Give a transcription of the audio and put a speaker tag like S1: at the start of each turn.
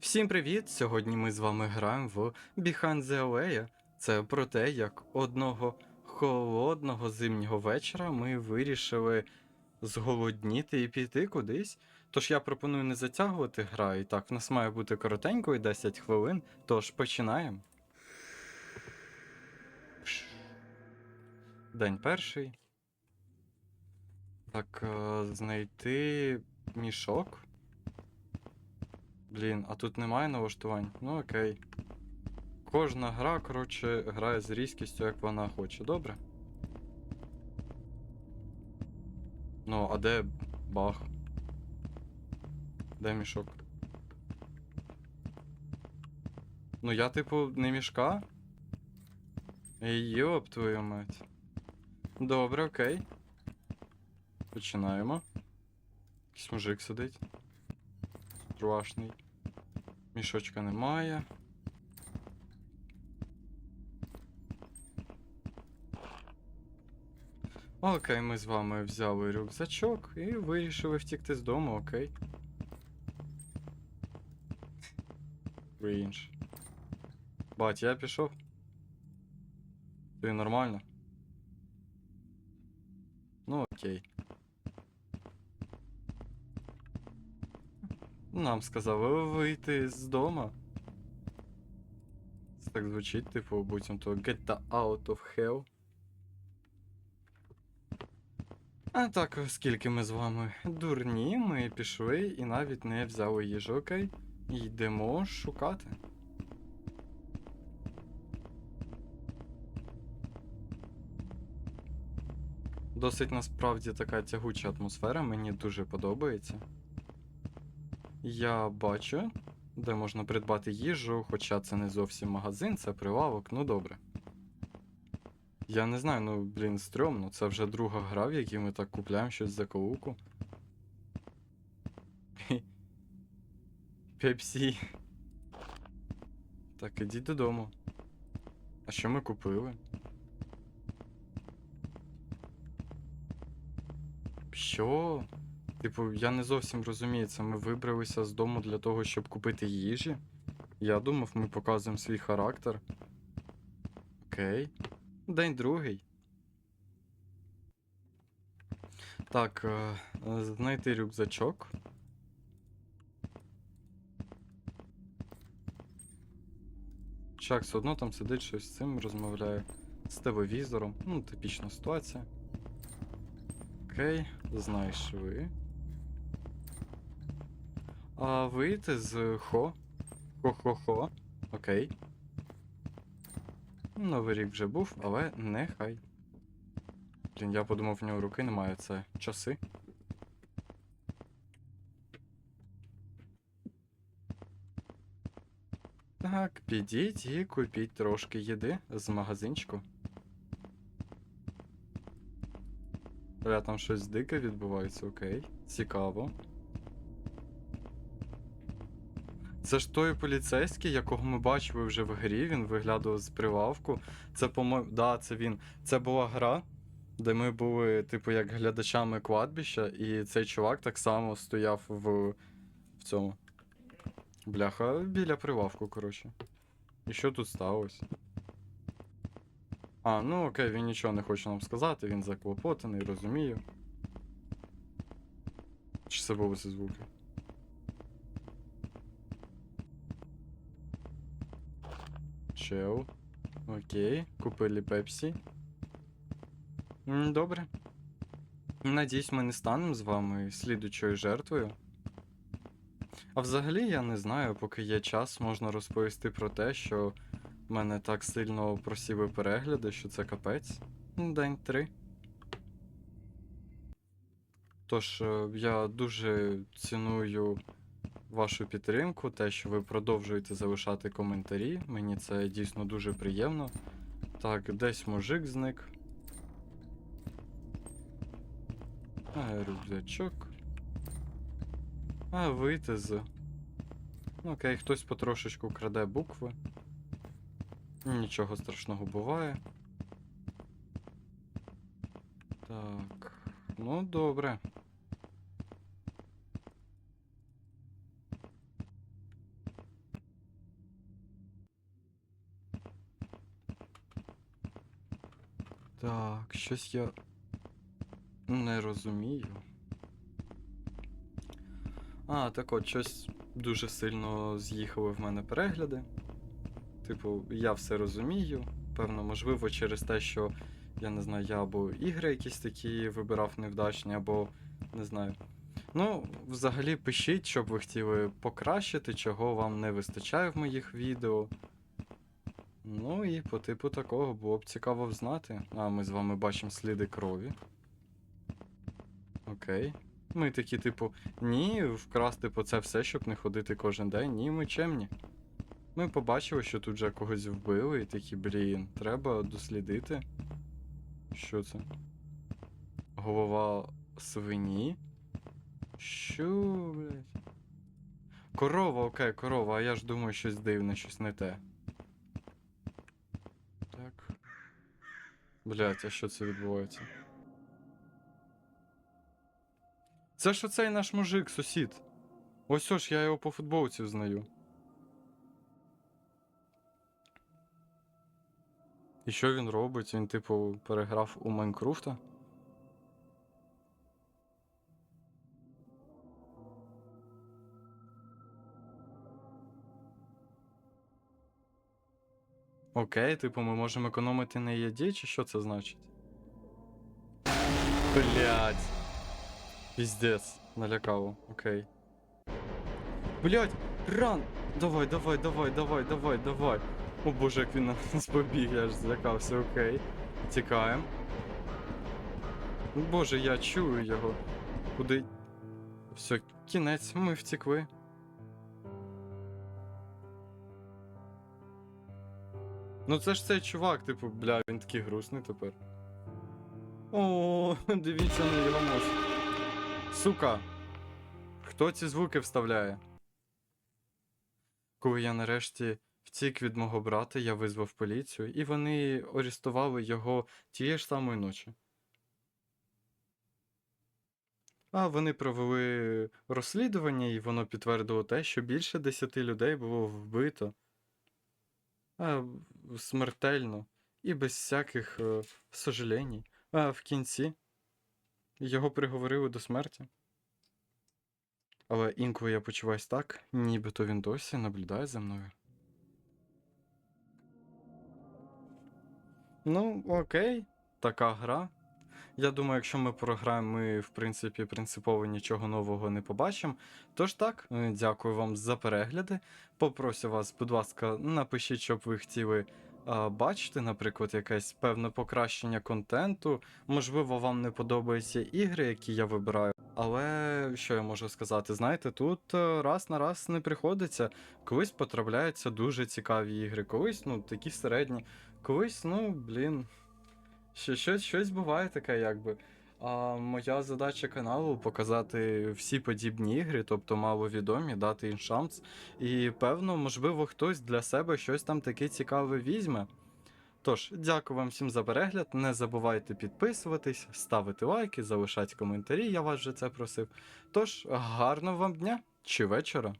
S1: Всім привіт! Сьогодні ми з вами граємо в Behind the Away. Це про те, як одного холодного зимнього вечора ми вирішили зголодніти і піти кудись. Тож я пропоную не затягувати гра, і так, в нас має бути коротенько і 10 хвилин, тож починаємо. День перший. Так, е, знайти мішок. Блін, а тут немає налаштувань? Ну окей. Кожна гра, коротше, грає з різкістю, як вона хоче, добре? Ну, а де бах? Де мішок? Ну я, типу, не мішка? Йоп, твою мать. Добре, окей. Починаємо. Якийсь мужик сидить. Страшний. Мішочка немає. Окей, ми з вами взяли рюкзачок і вирішили втікти з дому, окей. Крінж. Бать, я пішов. Ти нормально? Ну окей. Нам сказали вийти з дома. Це так звучить, типу, буцімто get the out of hell. А так, оскільки ми з вами дурні, ми пішли і навіть не взяли їжу? Йдемо шукати. Досить насправді така тягуча атмосфера, мені дуже подобається. Я бачу, де можна придбати їжу, хоча це не зовсім магазин, це прилавок, ну добре. Я не знаю, ну блін, стрьомно, це вже друга гра, в якій ми так купляємо щось за кауку. Пепсі. Так, ідіть додому. А що ми купили? Що? Типу, я не зовсім розумію, це ми вибралися з дому для того, щоб купити їжі. Я думав, ми показуємо свій характер. Окей. День другий. Так, е, знайти рюкзачок. Чак все одно там сидить щось з цим, розмовляє з телевізором. Ну, типічна ситуація. Окей, знайшли. А вийти з хо. Хо-хо-хо. Окей. Новий рік вже був, але нехай. Блін, я подумав, в нього руки немає, це часи. Так, підіть і купіть трошки їди з магазинчику. Бля, там щось дике відбувається, окей. Цікаво. Це ж той поліцейський, якого ми бачили вже в грі, він виглядав з прилавку. Це, по-моєму, да, це він. Це була гра, де ми були, типу, як глядачами кладбища, і цей чувак так само стояв в, в цьому. Бляха, біля прилавку, коротше. І що тут сталося? А, ну окей, він нічого не хоче нам сказати, він заклопотаний, розумію. Чи це були ці звуки? Чел. Окей, купили пепсі. Добре. Надіюсь, ми не станемо з вами слідучою жертвою. А взагалі я не знаю, поки є час, можна розповісти про те, що в мене так сильно просіли перегляди, що це капець. День три. Тож, е, я дуже ціную вашу підтримку, те, що ви продовжуєте залишати коментарі. Мені це дійсно дуже приємно. Так, десь мужик зник. А, рюкзачок. А, вийти з. Ну, Окей, хтось потрошечку краде букви. Нічого страшного буває. Так. Ну, добре. Так, щось я не розумію. А, так от, щось дуже сильно з'їхали в мене перегляди. Типу, я все розумію. Певно, можливо, через те, що я не знаю, я або ігри якісь такі вибирав невдачні, або не знаю. Ну, взагалі, пишіть, щоб ви хотіли покращити, чого вам не вистачає в моїх відео. Ну і по типу такого було б цікаво взнати. А ми з вами бачимо сліди крові. Окей. Ми такі, типу, ні, вкрасти по це все, щоб не ходити кожен день. Ні, ми чемні. Ми побачили, що тут вже когось вбили, і такі, блін, треба дослідити. Що це? Голова свині? Що, блядь? Корова, окей, корова, а я ж думаю, щось дивне, щось не те. Блять, а що це відбувається? Це ж оцей наш мужик, сусід. Ось ось я його по футболці взнаю. І що він робить? Він, типу, переграв у Майнкрафта? Окей, типу, ми можемо економити на їді, чи що це значить? Блять. Піздець, налякало, окей. Блять, ран! Давай, давай, давай, давай, давай, давай. О боже, як він на нас побіг, я аж злякався, окей. Тікаємо. Боже, я чую його. Куди. Все, кінець, ми втекли. Ну це ж цей чувак, типу, бля, він такий грустний тепер. О, дивіться на його мозг. Сука. Хто ці звуки вставляє? Коли я нарешті втік від мого брата, я визвав поліцію, і вони арестували його тієї ж самої ночі. А вони провели розслідування, і воно підтвердило те, що більше десяти людей було вбито. А, смертельно і без всяких е, сожалінь. А в кінці його приговорили до смерті. Але інколи я почуваюсь так, нібито він досі наблюдає за мною. Ну, окей, така гра. Я думаю, якщо ми програємо, ми, в принципі, принципово нічого нового не побачимо. Тож так, е, дякую вам за перегляди. Попрошу вас, будь ласка, напишіть, щоб ви хотіли а, бачити, наприклад, якесь певне покращення контенту. Можливо, вам не подобаються ігри, які я вибираю. Але що я можу сказати? Знаєте, тут е, раз на раз не приходиться. Колись потрапляються дуже цікаві ігри, колись, ну, такі середні, колись, ну, блін. Ще щось, щось буває таке, якби. А моя задача каналу показати всі подібні ігри, тобто маловідомі, дати їм шанс. І певно, можливо, хтось для себе щось там таке цікаве візьме. Тож, дякую вам всім за перегляд. Не забувайте підписуватись, ставити лайки, залишати коментарі, я вас вже це просив. Тож, гарного вам дня чи вечора.